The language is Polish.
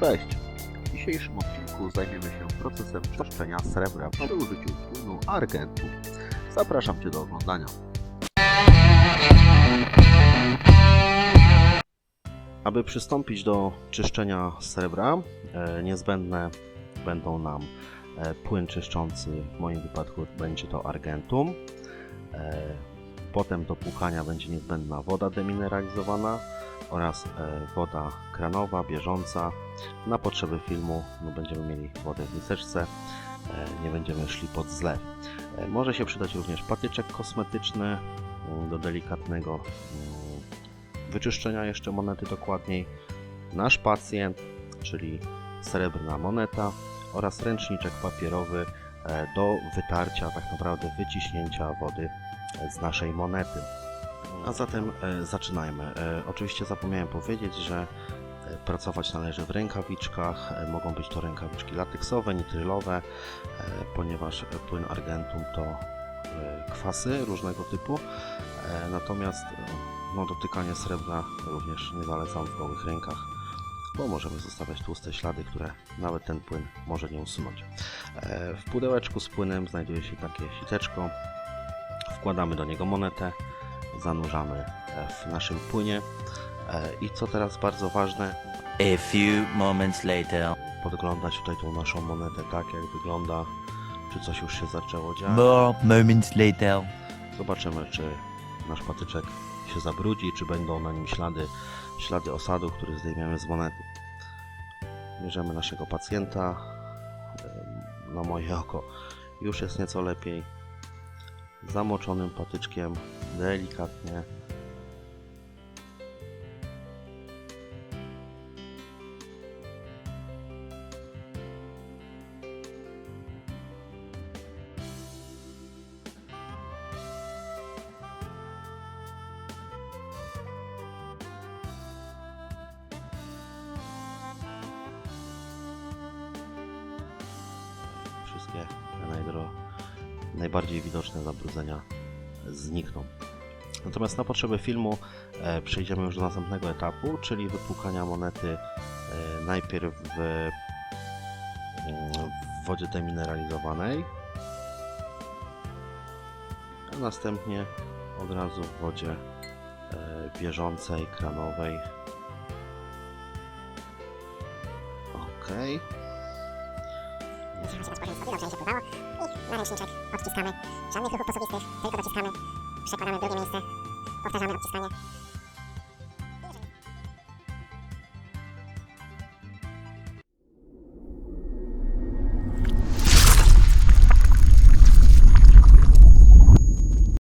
Cześć! W dzisiejszym odcinku zajmiemy się procesem czyszczenia srebra przy użyciu płynu Argentu. Zapraszam Cię do oglądania. Aby przystąpić do czyszczenia srebra, e, niezbędne będą nam e, płyn czyszczący, w moim wypadku będzie to Argentum. E, potem do płukania będzie niezbędna woda demineralizowana oraz e, woda kranowa, bieżąca. Na potrzeby filmu no, będziemy mieli wodę w miseczce, e, nie będziemy szli pod zlew. E, Może się przydać również patyczek kosmetyczny mm, do delikatnego mm, wyczyszczenia jeszcze monety dokładniej. Nasz pacjent, czyli srebrna moneta oraz ręczniczek papierowy do wytarcia, tak naprawdę wyciśnięcia wody z naszej monety. A zatem e, zaczynajmy. E, oczywiście zapomniałem powiedzieć, że e, pracować należy w rękawiczkach. Mogą być to rękawiczki lateksowe, nitrylowe, ponieważ płyn argentum to kwasy różnego typu. Natomiast no, dotykanie srebra również nie zalecam w gołych rękach, bo możemy zostawiać tłuste ślady, które nawet ten płyn może nie usunąć. W pudełeczku z płynem znajduje się takie siteczko. Wkładamy do niego monetę zanurzamy e, w naszym płynie. E, I co teraz bardzo ważne, A few moments later. podglądać tutaj tą naszą monetę tak, jak wygląda, czy coś już się zaczęło dziać. More moments later. Zobaczymy, czy nasz patyczek się zabrudzi, czy będą na nim ślady, ślady osadu, który zdejmiemy z monety. Bierzemy naszego pacjenta. Na moje oko już jest nieco lepiej. Zamoczonym patyczkiem delikatnie wszystkie najdro, najbardziej widoczne zabrudzenia znikną. Natomiast na potrzeby filmu e, przejdziemy już do następnego etapu, czyli wypłukania monety e, najpierw w, mm, w wodzie demineralizowanej, a następnie od razu w wodzie e, bieżącej, kranowej. Okej. Musimy się. I na ręczniczek odciskamy. Żadnych ruchów posobistych, tylko dociskamy. Przekładamy drugie miejsce. Powtarzamy odciskanie.